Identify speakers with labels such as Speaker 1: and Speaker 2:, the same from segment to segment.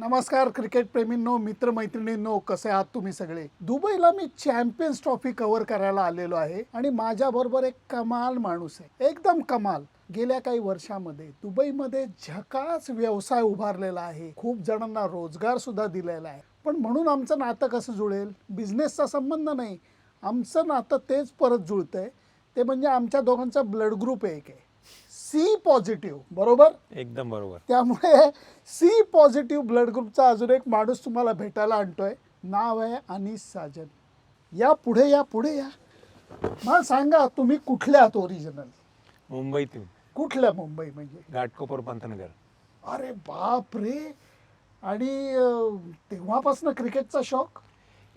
Speaker 1: नमस्कार क्रिकेट प्रेमींनो मित्रमैत्रिणींनो कसे आहात तुम्ही सगळे? दुबईला मी चॅम्पियन्स ट्रॉफी कव्हर करायला आलेलो आहे आणि माझ्याबरोबर एक कमाल माणूस आहे. एकदम कमाल. गेल्या काही वर्षामध्ये दुबईमध्ये झकास व्यवसाय उभारलेला आहे. खूप जणांना रोजगार सुद्धा दिलेला आहे. पण म्हणून आमचं नातं कसं जुळेल? बिझनेसचा संबंध नाही. आमचं नातं तेच परत जुळतंय. ते म्हणजे आमच्या दोघांचा ब्लड ग्रुप एक आहे. सी पॉझिटिव्ह बरोबर?
Speaker 2: एकदम बरोबर.
Speaker 1: त्यामुळे सी पॉझिटिव्ह ब्लड ग्रुपचा अजून एक माणूस तुम्हाला भेटायला आणतोय. नाव आहे अनिस साजन. या पुढे या पुढे या. मला सांगा तुम्ही कुठल्या आहात ओरिजिनल
Speaker 2: मुंबईतून.
Speaker 1: कुठल्या मुंबई म्हणजे?
Speaker 2: घाटकोपर पंतनगर.
Speaker 1: अरे बाप रे! आणि तेव्हापासून क्रिकेटचा शौक?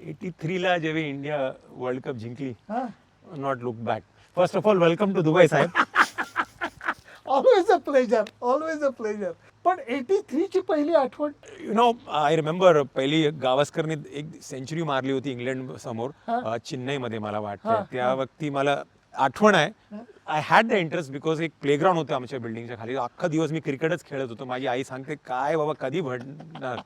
Speaker 2: एटी थ्रीला जेव्हा इंडिया वर्ल्ड कप जिंकली
Speaker 1: हा.
Speaker 2: Not look back first of all welcome to Dubai Saheb.
Speaker 1: Always a pleasure always a pleasure पण एटी थ्रीची पहिली आठवण
Speaker 2: यु नो आय रिमेंबर पहिली गावस्करने एक सेंचुरी मारली होती इंग्लंड समोर. अ, चेन्नईमध्ये मला
Speaker 1: हा,
Speaker 2: वाटतं त्या वक्ती मला आठवण आहे. I had the interest because एक प्लेग्राऊंड होतं आमच्या बिल्डिंगच्या खाली. अख्खा दिवस मी क्रिकेटच खेळत होतो. माझी आई सांगते काय बाबा कधी भडणार?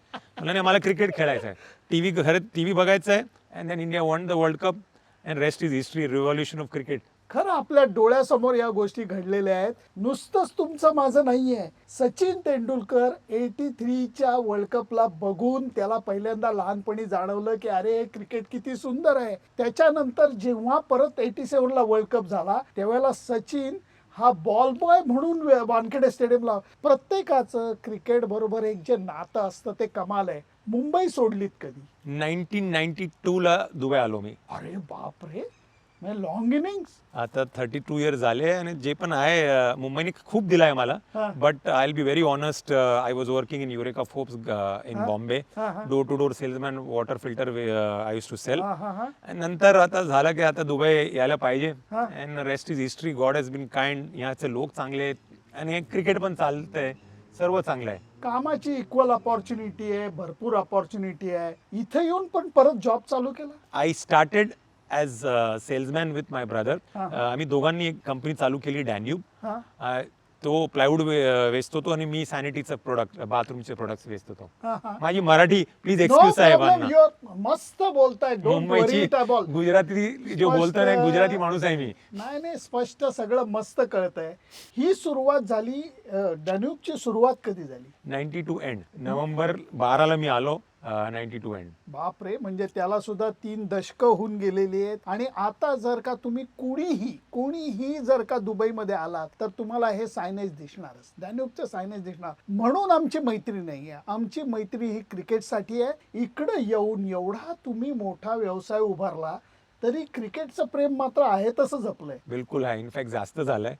Speaker 2: नाही मला क्रिकेट खेळायचं आहे टी व्ही घर टी व्ही बघायचं आहे and then India won the world cup and rest is history revolution of cricket
Speaker 1: खरं आपल्या डोळ्यासमोर या गोष्टी घडलेल्या आहेत. नुसतंच तुमचं माझं नाहीये. सचिन तेंडुलकर एटी थ्रीच्या वर्ल्ड कपला बघून त्याला पहिल्यांदा लहानपणी जाणवलं की अरे क्रिकेट किती सुंदर आहे. त्याच्यानंतर जेव्हा परत एटी सेव्हनला वर्ल्ड कप झाला त्यावेळेला सचिन हा बॉल बॉय म्हणून वानखेडे स्टेडियमला प्रत्येकाचं क्रिकेट बरोबर एक जे नातं असतं ते कमाल आहे. मुंबई सोडलीत कधी?
Speaker 2: नाईन्टीन नाईन्टी टूला दुबई आलो मी.
Speaker 1: अरे बापरे! लॉंग इनिंग्स
Speaker 2: आता थर्टी टू इयर्स झाले आणि जे पण आहे मुंबईने खूप दिलं आहे मला.
Speaker 1: हा.
Speaker 2: But I be very honest I was working in Eureka Forbes
Speaker 1: in.
Speaker 2: Bombay
Speaker 1: हा, हा.
Speaker 2: Door to door salesman water filter I use to sell
Speaker 1: हा हा हा.
Speaker 2: नंतर आता झालं की आता दुबई यायला पाहिजे.
Speaker 1: हा.
Speaker 2: And rest is history God has been kind ह्याचे लोक चांगले आहेत. आणि क्रिकेट पण चालतंय. सर्व चांगलं आहे.
Speaker 1: कामाची इक्वल अपॉर्च्युनिटी आहे भरपूर अपॉर्च्युनिटी आहे. इथे येऊन पण परत जॉब चालू केला?
Speaker 2: I started as salesman with my
Speaker 1: brother.
Speaker 2: आम्ही दोघांनी एक कंपनी चालू केली डॅन्यूब अ, तो प्लायवूड वेचतो तो आणि मी सॅनिटीचं प्रोडक्ट बाथरूमचे प्रोडक्ट वेचतो तो. माझी मराठी प्लीज एक्सक्यूज साहेबांना
Speaker 1: you're मस्त बोलताय.
Speaker 2: मुंबईची गुजराती जो. बोलतो ना गुजराती माणूस आहे मी.
Speaker 1: नाही नाही स्पष्ट सगळं मस्त कळतंय. ही सुरुवात झाली डॅन्यूबची सुरुवात कधी झाली?
Speaker 2: नाईन्टी टू एंड नोव्हेंबर बाराला मी आलो. नाईन्टी टू एंड
Speaker 1: बापरे म्हणजे त्याला सुद्धा तीन दशकं होऊन गेलेली आहेत. आणि आता जर का तुम्ही कुणीही कुणीही जर का दुबईमध्ये आलात तर तुम्हाला हे सायनेज दिसणारच. डॅन्यूबचं सायनेज दिसणार. म्हणून आमची मैत्री नाही आहे आमची मैत्री ही क्रिकेटसाठी आहे. इकडं येऊन एवढा तुम्ही मोठा व्यवसाय उभारला तरी क्रिकेटचं प्रेम मात्र आहे तसं जपलंय.
Speaker 2: बिलकुल आहे. इनफॅक्ट जास्त झालंय.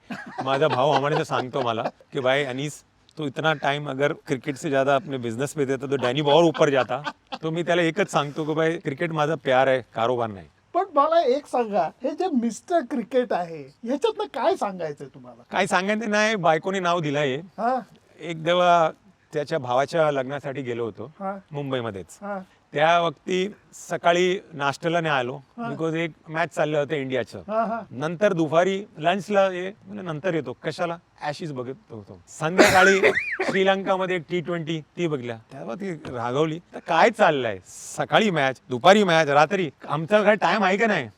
Speaker 2: माझा भाऊ हमारे सांगतो मला की भाई अनीस तो इतना टाइम अगर क्रिकेट से ज्यादा अपने बिझनेस पे देता तो डॅनी और ऊपर जाता। तो मी त्याला एकच सांगतो की भाई क्रिकेट माझा प्यार आहे कारोबार नाही।
Speaker 1: पण मला एक सांगा हे जे मिस्टर क्रिकेट आहे ह्याच्यातनं काय सांगायचंय तुम्हाला?
Speaker 2: काय सांगायचं नाही बायकोने नाव दिलंय.
Speaker 1: हा.
Speaker 2: एक तेव्हा त्याच्या भावाच्या लग्नासाठी गेलो होतो
Speaker 1: हा.
Speaker 2: मुंबईमध्येच.
Speaker 1: हा.
Speaker 2: त्या वक्ती सकाळी नाश्त्याला नाही आलो. बिकॉज एक मॅच चाललं होतं इंडियाचं. नंतर दुपारी लंचला ये म्हणजे नंतर येतो. कशाला? ऍशिस बघत होतो. संध्याकाळी श्रीलंकामध्ये एक टी ट्वेंटी ती बघल्या. तेव्हा ती रागवली. तर काय चाललंय? सकाळी मॅच दुपारी मॅच रात्री? आमचा काय टाइम आहे का नाही?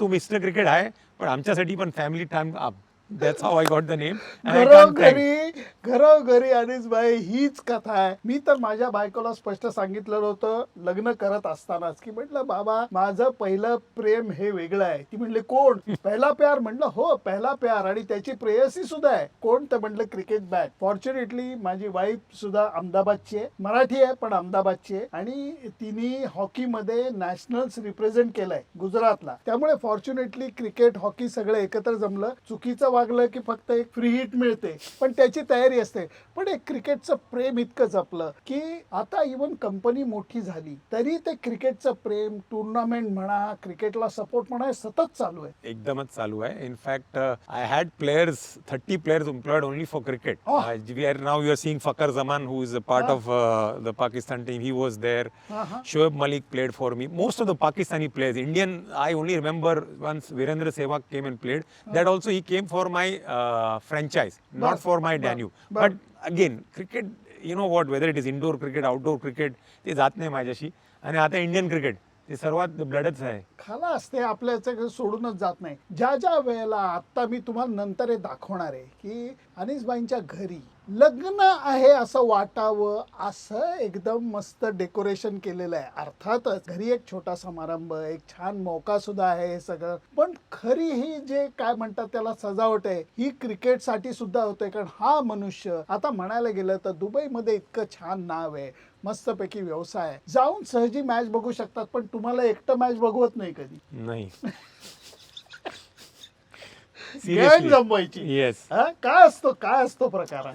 Speaker 2: तू मिस्टर क्रिकेट आहे पण आमच्यासाठी पण family time that's how I got the name
Speaker 1: घरोघरी अनिस बाई हीच कथा आहे. मी तर माझ्या बायकोला स्पष्ट सांगितलं होतं लग्न करत असतानाच की म्हटलं बाबा माझं पहिलं प्रेम हे वेगळं आहे. ती म्हणले कोण? पहिला प्यार. म्हणलं हो पहिला प्यार आणि त्याची प्रेयसी सुद्धा आहे. कोण? तर म्हणलं क्रिकेट बॅट. फॉर्च्युनेटली माझी वाईफ सुद्धा अहमदाबादची आहे. मराठी आहे पण अहमदाबादची आहे. आणि तिने हॉकीमध्ये नॅशनल्स रिप्रेझेंट केलंय गुजरातला. त्यामुळे फॉर्च्युनेटली क्रिकेट हॉकी सगळं एकत्र जमलं. चुकीचं वागलं की फक्त एक फ्री हिट मिळते. पण त्याची तयारी असते पण एक क्रिकेटचं प्रेम इतकं जपलं की आता इवन कंपनी मोठी झाली तरी ते क्रिकेटचं प्रेम टुर्नामेंट म्हणा क्रिकेटला सपोर्ट म्हणा हे सतत चालू आहे
Speaker 2: एकदमच चालू आहे in fact I had players thirty players employed only
Speaker 1: for
Speaker 2: cricket. We are now you are seeing Fakhar Zaman who is a
Speaker 1: part.
Speaker 2: Of the Pakistan team he was there
Speaker 1: हा, हा.
Speaker 2: Shoaib Malik played for me. Most of the Pakistani players, Indian, I only remember once Virendra Sehwag came and played. That also he came for my uh, franchise,
Speaker 1: But- But,
Speaker 2: again, cricket you know what whether it is indoor cricket outdoor cricket ते जात नाही माझ्याशी. आणि आता Indian cricket ते सर्वात ब्लडच आहे.
Speaker 1: खाला असते आपल्याचं सोडूनच जात नाही. ज्या ज्या वेळेला आता मी तुम्हाला नंतर हे दाखवणार आहे की अनिसबाईंच्या घरी लग्न आहे असं वाटावं असं एकदम मस्त डेकोरेशन केलेलं आहे. अर्थातच घरी एक छोटा समारंभ एक छान मौका सुद्धा आहे हे सगळं. पण खरी ही जे काय म्हणतात त्याला सजावट आहे ही क्रिकेटसाठी सुद्धा होते. कारण हा मनुष्य आता म्हणायला गेलं तर दुबईमध्ये इतकं छान नाव आहे मस्तपैकी व्यवसाय आहे. जाऊन सहजी मॅच बघू शकतात पण तुम्हाला एकटं मॅच बघवत नाही कधी.
Speaker 2: नाही.
Speaker 1: गँग जमवायची
Speaker 2: येस
Speaker 1: हा? काय असतो? काय असतो प्रकार?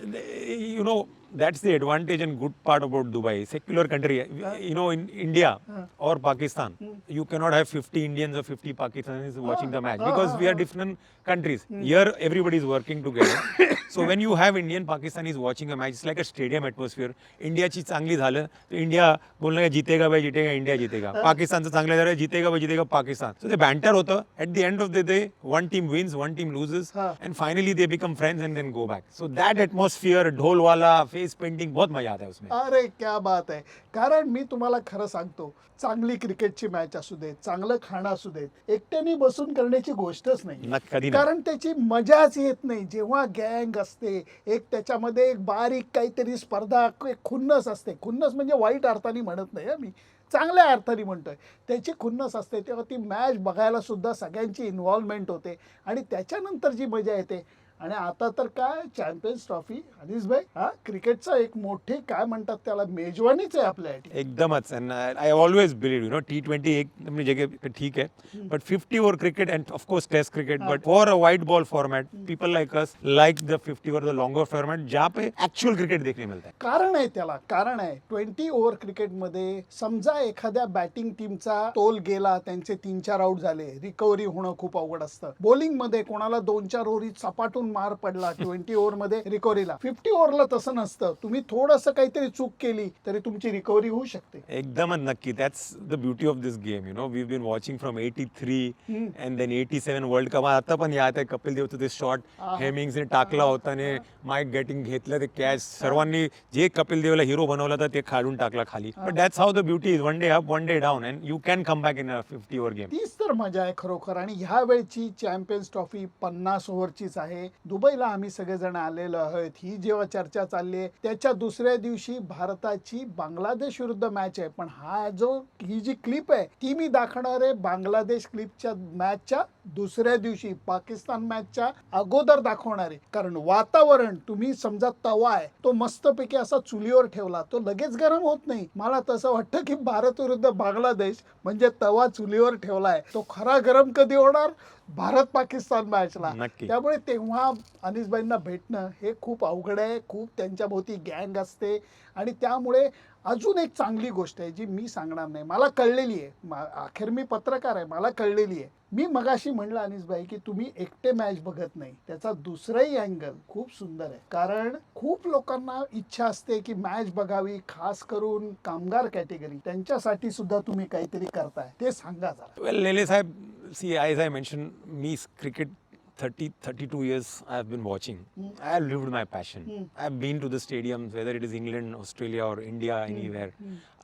Speaker 2: You know that's the advantage and good part about dubai secular country you know in india or pakistan you cannot have 50 indians or 50 pakistanis watching the match
Speaker 1: ah,
Speaker 2: because we are
Speaker 1: ah.
Speaker 2: different countries here everybody is working together so when you have indian pakistanis watching a match it's like a stadium atmosphere इंडियाची चांगली झालं तर India बोलणं का जितेगा भाई जितेगा India जितेगा पाकिस्तानचं चांगलं झालं जितेगा भाई जितेगा पाकिस्तान सो ते बँटर होतं at the end of the day one team wins one team loses
Speaker 1: हा.
Speaker 2: And finally they become friends and then go back so that atmosphere dhol वाला face painting बहुत मजा आता है उसमें।
Speaker 1: अरे क्या बात आहे कारण मी तुम्हाला खरं सांगतो चांगली क्रिकेटची मॅच असू देत चांगलं खाणं असू देत एकट्याने बसून करण्याची गोष्टच नाही.
Speaker 2: न- कधी नाही.
Speaker 1: कारण त्याची मजाच येत नाही. जेव्हा गँग असते एक त्याच्यामध्ये एक बारीक काहीतरी स्पर्धा एक खुन्नस असते. खुन्नस म्हणजे वाईट अर्थाने म्हणत नाही हं मी. चांगल्या अर्थाने म्हणतोय. त्याची खुन्नस असते तेव्हा ती मॅच बघायला सुद्धा सगळ्यांची इन्व्हॉल्वमेंट होते. आणि त्याच्यानंतर जी मजा येते आणि आता तर काय चॅम्पियन्स ट्रॉफी अनिस भाई हा क्रिकेटचा एक मोठी काय म्हणतात त्याला मेजवानीच आहे आपल्यासाठी
Speaker 2: एकदमच. And I always believe you know T twenty एक जगह ठीक है but fifty over cricket and of course test cricket but for a white ball format people like us like the fifty over the longer format जहाँ पे actual cricket देखने मिलता है.
Speaker 1: कारण आहे त्याला कारण आहे. ट्वेंटी ओव्हर क्रिकेटमध्ये समजा एखाद्या बॅटिंग टीमचा तोल गेला त्यांचे तीन चार आउट झाले रिकव्हरी होणं खूप अवघड असतं. बॉलिंगमध्ये कोणाला दोन चार ओव्हरीत सपाटून मार पडला ट्वेंटी ओव्हरमध्ये रिकव्हरीला. फिफ्टी ओव्हरला तसं नसतं. तुम्ही थोडस काहीतरी चूक केली तरी तुमची रिकव्हरी होऊ शकते.
Speaker 2: एकदमच नक्की. That's the beauty of this game you know we been watching from eighty three and then eighty seven world cup आता पण याद आहे कपिल देवचं ते शॉट
Speaker 1: हा.
Speaker 2: हेमिंग्सने टाकला होता आणि माईक गेटिंग घेतलं ते कॅच सर्वांनी जे कपिल देवला हिरो बनवलं तर ते काढून टाकला खाली. But that's how the beauty is one day up one day down and you can come back in a fifty over game
Speaker 1: तीच तर मजा आहे खरोखर. आणि ह्या वेळची चॅम्पियन्स ट्रॉफी पन्नास ओव्हरचीच आहे. दुबईला आम्ही सगळेजण आलेलो आहोत. ही जेव्हा चर्चा चालली आहे त्याच्या दुसऱ्या दिवशी भारताची बांगलादेश विरुद्ध मॅच आहे. पण हा जो ही जी क्लिप आहे ती मी दाखवणार आहे बांगलादेश क्लिपच्या मॅचच्या दुसऱ्या दिवशी पाकिस्तान मॅचच्या अगोदर दाखवणार. आहे कारण वातावरण तुम्ही समजा तवा आहे तो मस्तपैकी असा चुलीवर ठेवला तो लगेच गरम होत नाही. मला तसं वाटतं की भारत विरुद्ध बांगलादेश म्हणजे तवा चुलीवर ठेवलाय. तो खरा गरम कधी होणार? भारत पाकिस्तान मॅचला. त्यामुळे तेव्हा अनिसबाईंना भेटणं हे खूप अवघड आहे खूप त्यांच्या भोवती गँग असते. आणि त्यामुळे अजून एक चांगली गोष्ट आहे जी मी सांगणार नाही. मला कळलेली आहे. मा- अखेर मी पत्रकार आहे. मला कळलेली आहे. मी मगाशी म्हणलं अनिसबाई की तुम्ही एकटे मॅच बघत नाही. त्याचा दुसराही अँगल खूप सुंदर आहे. कारण खूप लोकांना इच्छा असते की मॅच बघावी खास करून कामगार कॅटेगरी त्यांच्यासाठी सुद्धा तुम्ही काहीतरी करताय. ते सांगा जरा.
Speaker 2: वेल लेले साहेब see I I mention me cricket 30, 32 years I have been watching. Hmm. I have lived my passion. Hmm. I have been to the stadiums, whether it is England, Australia or India, hmm. anywhere.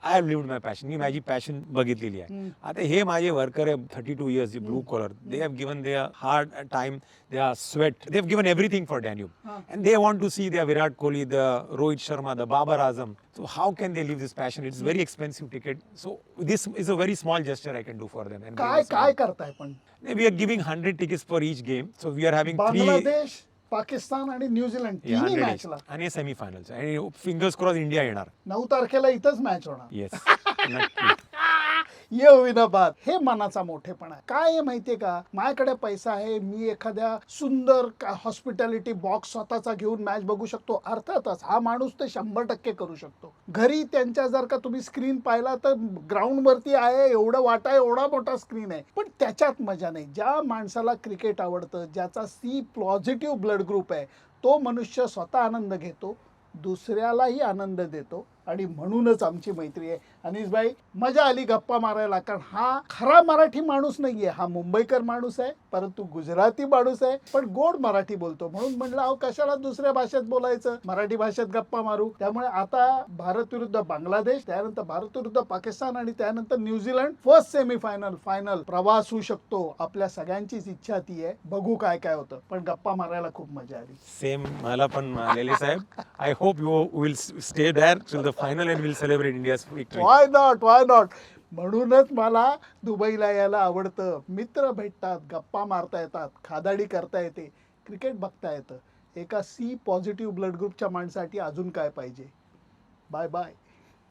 Speaker 2: I have lived my passion. मी माझी passion बघितलेली आहे आता हे माझे worker आहे thirty two years blue collar they have given the hard time they are sweat they have given everything for Danube and they want to see the Virat Kohli the Rohit Sharma the Babar Azam So how can they leave this passion? It's very expensive ticket. So this is a very small gesture I can do for them. And bring
Speaker 1: काय
Speaker 2: us
Speaker 1: काय
Speaker 2: along.
Speaker 1: करताय पण
Speaker 2: We are giving 100 tickets for each game. So we are having three
Speaker 1: Bangladesh Pakistan आणि New Zealand
Speaker 2: yeah,
Speaker 1: तिन्ही
Speaker 2: 100 each.
Speaker 1: मॅचला
Speaker 2: आणि semi-finals आणि fingers cross India येणार.
Speaker 1: नऊ तारखेला इथंच मॅच होणार.
Speaker 2: येस नक्की
Speaker 1: ये होईना हे मनाचा मोठेपणा आहे. काय आहे माहितीये का? माझ्याकडे पैसा आहे मी एखाद्या सुंदर हॉस्पिटॅलिटी बॉक्स स्वतःचा घेऊन मॅच बघू शकतो. अर्थातच हा माणूस ते शंभर टक्के करू शकतो. घरी त्यांच्या जर का तुम्ही स्क्रीन पाहिला तर ग्राउंड वरती आहे एवढं वाटा एवढा मोठा स्क्रीन आहे. पण त्याच्यात मजा नाही. ज्या माणसाला क्रिकेट आवडतं ज्याचा सी पॉझिटिव्ह ब्लड ग्रुप आहे तो मनुष्य स्वतः आनंद घेतो दुसऱ्यालाही आनंद देतो. आणि म्हणूनच आमची मैत्री आहे. अनिसबाई मजा आली गप्पा मारायला कारण हा खरा मराठी माणूस नाहीये. हा मुंबईकर माणूस आहे परंतु गुजराती माणूस आहे पण गोड मराठी बोलतो. म्हणून म्हणलं अहो कशाला दुसऱ्या भाषेत बोलायचं? मराठी भाषेत गप्पा मारू. त्यामुळे आता भारत विरुद्ध बांगलादेश त्यानंतर भारत विरुद्ध पाकिस्तान आणि त्यानंतर New Zealand first semi final final प्रवास होऊ शकतो. आपल्या सगळ्यांचीच इच्छा ती आहे. बघू काय काय होतं. पण गप्पा मारायला खूप मजा आली.
Speaker 2: सेम मला पण साहेब. I hope you will stay till the final and will celebrate India's victory
Speaker 1: why not why not म्हणूनच मला दुबईला यायला आवडतं. मित्र भेटतात गप्पा मारता येतात खादाडी करता येते क्रिकेट बघता येतं. एका सी पॉझिटिव्ह ब्लड ग्रुपच्या माणसाठी अजून काय पाहिजे? Bye bye